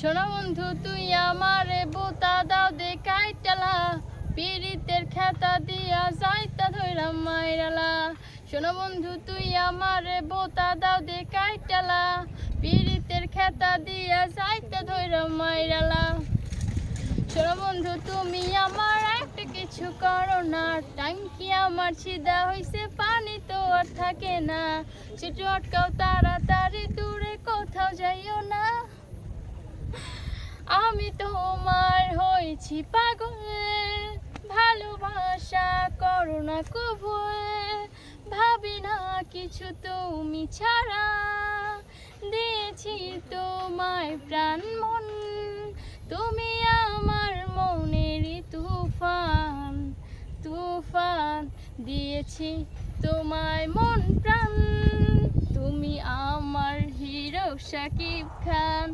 শোনো বন্ধু, তুই আমারে বোতা দাও দে কাইটালা পীড়িতের খেতা দিয়া যাইতা ধইরাম মাইরালা। শোনো বন্ধু, তুই আমারে বোতা দাও দে কাইটালা পীড়িতের খেতা দিয়া যাইতা ধইরাম মাইরালা। শোনো বন্ধু, তুমি আমার একটা কিছু করো না। টাঙ্কি আমার ছিদা হইছে, পানি তো আর থাকে না। সেটু আটকাও তাড়াতাড়ি আমি তোমার হয়েছি পাগল। ভালোবাসা করো না কবু ভাবি না কিছু তুমি ছাড়া। দিয়েছি তোমায় প্রাণ মন। তুমি আমার মনেরই তুফান। তুফান দিয়েছি তোমায় মন প্রাণ। তুমি আমার হিরো শাকিব খান।